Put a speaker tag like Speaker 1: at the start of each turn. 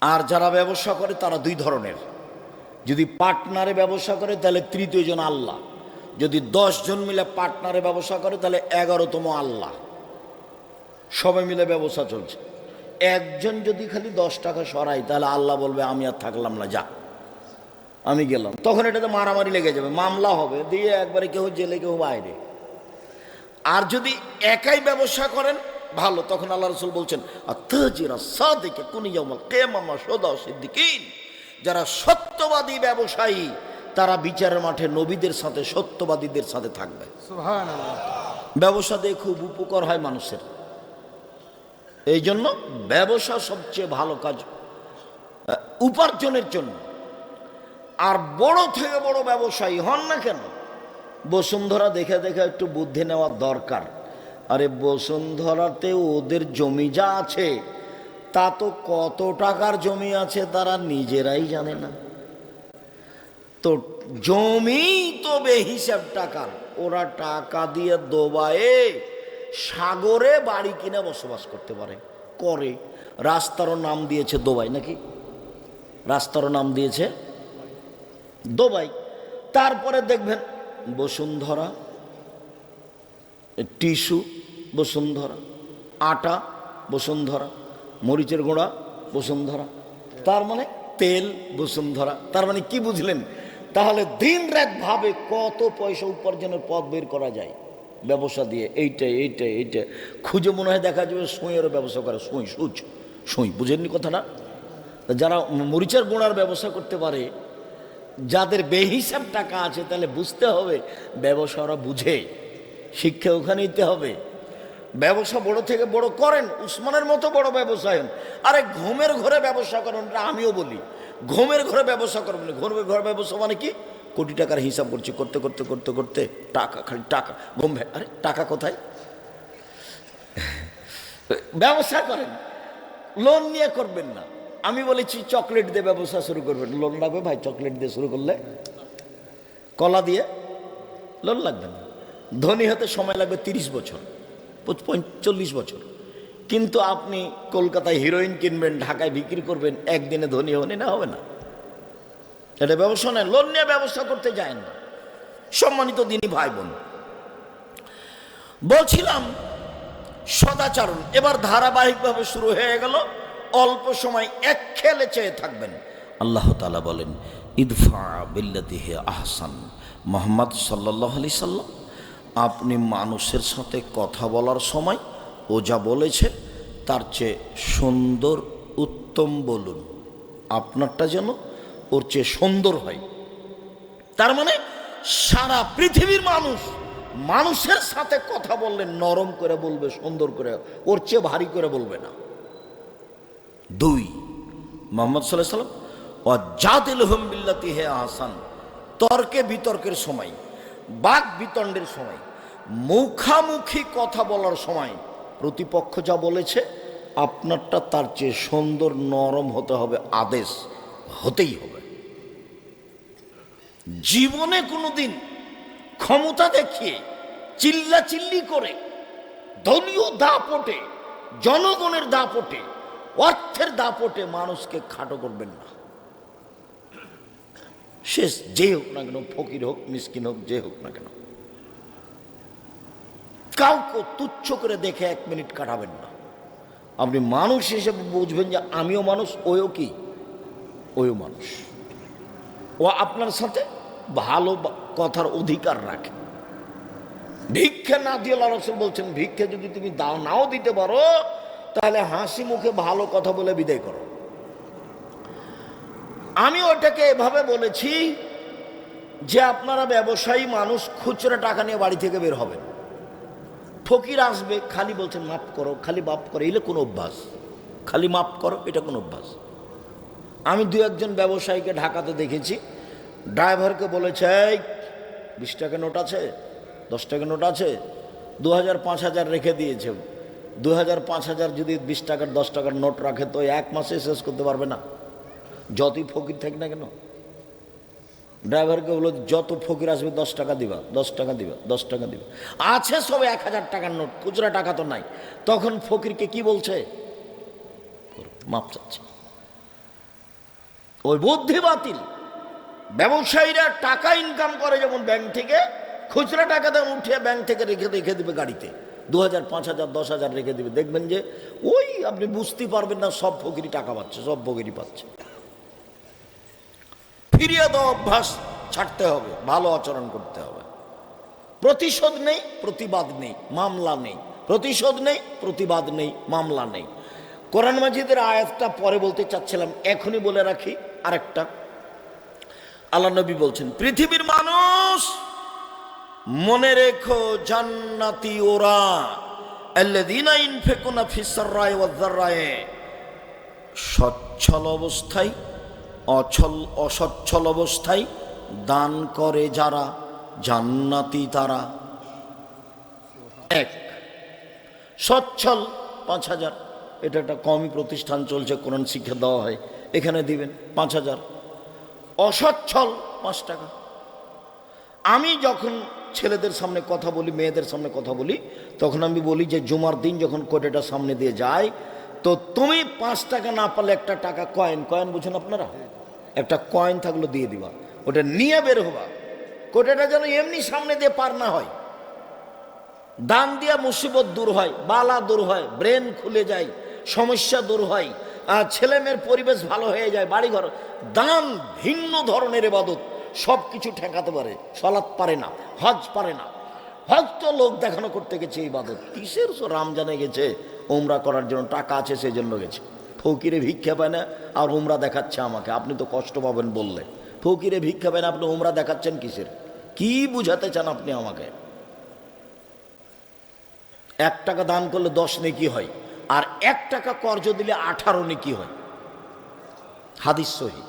Speaker 1: আর যারা ব্যবসা করে, তারা দুই ধরনের। যদি পার্টনারে ব্যবসা করে, তাহলে তৃতীয় জন আল্লাহ। যদি জন মিলে পার্টনারে ব্যবসা করে, তাহলে এগারোতম আল্লাহ। সবাই মিলে ব্যবসা চলছে। একজন যদি খালি দশ টাকা সরাই তাহলে আল্লাহ বলবে, আমি আর থাকলাম না, যা। আমি গেলাম। তখন এটাতে মারামারি লেগে যাবে, মামলা হবে। দিয়ে একবারে কেউ জেলে, কেউ বাইরে। আর যদি একাই ব্যবসা করেন ভালো তখন আল্লাহ রসুল বলছেন সাদিকে কুনি জামাল কেমামা সোদা সিদ্দিকিন। যারা সত্যবাদী ব্যবসায়ী তারা বিচারের মাঠে নবীদের সাথে সত্যবাদীদের সাথে থাকবে। ব্যবসা দিয়ে খুব উপকার হয় মানুষের। এই জন্য ব্যবসা সবচেয়ে ভালো কাজ উপার্জনের জন্য। আর বড় থেকে বড় ব্যবসায়ী হন না কেন বসুন্ধরা দেখে দেখে একটু বুদ্ধি নেওয়া দরকার। আরে বসুন্ধরাতে ওদের জমি যা আছে, তা তো কত টাকার জমি আছে তারা নিজেরাই জানে না। তো জমি তো বেহিসাব টাকার, ওরা টাকা দিয়ে দোবায়ে সাগরে বাড়ি কিনে বসবাস করতে পারে, করে। রাস্তারও নাম দিয়েছে দোবাই নাকি? রাস্তারও নাম দিয়েছে দোবাই। তারপরে দেখবেন বসুন্ধরা টিস্যু বসুন্ধরা। আটা, বসুন্ধরা। মরিচের গুঁড়া, বসুন্ধরা। তার মানে তেল বসুন্ধরা। তার মানে কি বুঝলেন? তাহলে দিন রাত ভাবে কত পয়সা উপার্জনের পথ বের করা যায় ব্যবসা দিয়ে। এইটা এইটা এইটা। খুঁজে মনে হয় দেখা যাবে সুঁইয়েরও ব্যবসা করে। সুঁই, সুচ, সুঁই। বুঝেননি কথাটা? যারা মরিচের গুঁড়ার ব্যবসা করতে পারে, যাদের বেহিসাব টাকা আছে, তাহলে বুঝতে হবে ব্যবসা ওরা বুঝে। শিক্ষা ওখানে নিতে হবে। ব্যবসা বড় থেকে বড় করেন, উসমানের মতো বড় ব্যবসায়ন। আরে ঘুমের ঘরে ব্যবসা করেন আমিও বলি। ঘুমের ঘরে ব্যবসা করবেন ঘুমের ঘরে ব্যবসা মানে কি? কোটি টাকার হিসাব করছি, করতে করতে করতে করতে, টাকা, খালি টাকা, ঘুম আরে টাকা কোথায়? ব্যবসা করেন লোন নিয়ে করবেন না। আমি বলেছি চকলেট দিয়ে ব্যবসা শুরু করবেন। লোন লাগবে ভাই চকলেট দিয়ে শুরু করলে কলা দিয়ে লোন লাগবে না। ধনী হতে সময় লাগবে তিরিশ বছর। পঁয়তাল্লিশ বছর। কিন্তু আপনি কলকাতায় হিরোইন কিনবেন, ঢাকায় বিক্রি করবেন, একদিনে ধনী হবেন না হবে না। এটা ব্যবসা নয় লোন নিয়ে ব্যবস্থা করতে যায় না। সম্মানিত দিনী ভাই বোন বলছিলাম সদাচরণ, এবার ধারাবাহিকভাবে শুরু হয়ে গেল, অল্প সময় এক খেলে চেয়ে থাকবেন। আল্লাহ তালা বলেন, ইদফা বিল্লাতিহে আহসান। মোহাম্মদ সাল্লাহ আলি সাল্লাম আপনি মানুষের সাথে কথা বলার সময় ও যা বলেছে তার চেয়ে সুন্দর উত্তম বলুন। আপনারটা যেন ওর চেয়ে সুন্দর হয়। তার মানে সারা পৃথিবীর মানুষ মানুষের সাথে কথা বললে নরম করে বলবে, সুন্দর করে, ওর চেয়ে ভারী করে বলবে না। দুই, মোহাম্মদ সাল্লাহ সাল্লাম ও জাদিল বিল্লাতি হে আহসান তর্কে বিতর্কের সময়, বাক বিতণ্ডের সময়। মুখামুখি কথা বলার সময় প্রতিপক্ষ যা বলেছে, আপনারটা তার চেয়ে সুন্দর, নরম হতে হবে, আদেশ হতেই হবে। জীবনে কোনোদিন ক্ষমতা দেখিয়ে চিল্লা চিল্লি করে দলীয় দাপটে, জনগণের দাপটে, অর্থের দাপটে মানুষকে খাটো করবেন না। শেষ যে হোক না কেন, ফকির হোক, মিসকিন হোক, যে হোক না কেন। কাউকে তুচ্ছ করে দেখে এক মিনিট কাটাবেন না। আপনি মানুষ হিসেবে বুঝবেন যে আমিও মানুষ ওও কি? ওও মানুষ। ও আপনার সাথে ভালো কথার অধিকার রাখে। ভিক্ষে না দিয়ে রসুল বলছেন, ভিক্ষে যদি তুমি দাও, নাও দিতে পারো, তাহলে হাসি মুখে ভালো কথা বলে বিদায় করো। আমি ওটাকে এভাবে বলেছি যে আপনারা ব্যবসায়ী মানুষ খুচরা টাকা নিয়ে বাড়ি থেকে বের হবেন। ফকির আসবে, খালি বলছেন, মাফ করো, খালি মাফ করো। এলে কোনো অভ্যাস? খালি মাফ করো, এটা কোনো অভ্যাস? আমি দু একজন ব্যবসায়ীকে ঢাকাতে দেখেছি। ড্রাইভারকে বলেছে বিশ টাকা নোট আছে, দশ টাকা নোট আছে দু হাজার পাঁচ হাজার রেখে দিয়েছে। দু হাজার পাঁচ হাজার যদি বিশ টাকার, দশ টাকার নোট রাখে, তো এক মাসে শেষ করতে পারবে না। যতই ফকির থাকি না কেন? ড্রাইভারকে বলো, যত ফকির আসবে, দশ টাকা দিবা, দশ টাকা দিবা, দশ টাকা দিবা। আছে সব এক হাজার টাকার নোট, খুচরা টাকা তো নাই। তখন ফকিরকে কি বলছে? মাপ চাচ্ছে। ওই বুদ্ধি বাতিল। ব্যবসায়ীরা টাকা ইনকাম করে যেমন ব্যাংক থেকে, খুচরা টাকা তেমন উঠিয়ে ব্যাংক থেকে রেখে রেখে দেবে গাড়িতে। দু হাজার পাঁচ হাজার দশ হাজার রেখে দেবে। দেখবেন যে, ওই আপনি বুঝতে পারবেন না, সব ফকিরি টাকা পাচ্ছে, সব ফকিরি পাচ্ছে। ফিরিয়ে দেওয়া অভ্যাস, ছাড়তে হবে, ভালো আচরণ করতে হবে। প্রতিশোধ নেই, প্রতিবাদ নেই, মামলা নেই। প্রতিশোধ নেই, প্রতিবাদ নেই, মামলা নেই। কোরআন মাজিদের আয়াতটা পরে বলতে চাচ্ছিলাম, এখনই বলে রাখি আরেকটা। আল্লাহ নবী বলছেন, পৃথিবীর মানুষ, মনে রেখো জান্নাতি ওরা সচ্ছল অবস্থায় অছল অসচ্ছল অবস্থায় দান করে যারা জান্নাতি তারা। এক, সচ্ছল, পাঁচ হাজার। এটা একটা কমই প্রতিষ্ঠান চলছে, কোরআন শিক্ষা দেওয়া হয়। এখানে দিবেন পাঁচ হাজার। অসচ্ছল, পাঁচ টাকা। আমি যখন ছেলেদের সামনে কথা বলি, মেয়েদের সামনে কথা বলি, তখন আমি বলি যে, জুমার দিন যখন কোটেটা সামনে দিয়ে যায় তো তুমি পাঁচ টাকা না পারলে একটা টাকা কয়েন কয়েন বুঝেন আপনারা? একটা কয়েন থাকল দিয়ে দিবা। ওটা নিয়ে বের হবা। কোটেটা যেন এমনি সামনে দিয়ে পার না হয়। দান দিয়া মুসিবত দূর হয়, বালা দূর হয় ব্রেন খুলে যায়, সমস্যা দূর হয়, আর ছেলে মেয়ের পরিবেশ ভালো হয়ে যায়, বাড়িঘর। দান ভিন্ন ধরনের এবাদত সব কিছু ঠেকাতে পারে সলাৎ পারে না, হজ পারে না। হজ তো লোক দেখানো করতে গেছে এই বাদত কিসের সো রামজানে গেছে? ওমরা করার জন্য টাকা আছে সেই জন্য গেছে। ফকিরে ভিক্ষা পায় না, আর উমরা দেখাচ্ছে আমাকে। আপনি তো কষ্ট পাবেন বললে। ফকিরে ভিক্ষা পায় না, আপনি উমরা দেখাচ্ছেন কিসের? কি বুঝাতে চান আপনি আমাকে? এক টাকা দান করলে দশ নেকি হয়, আর এক টাকা কর্জ দিলে আঠারো নেকি হয়। হাদিস সহি।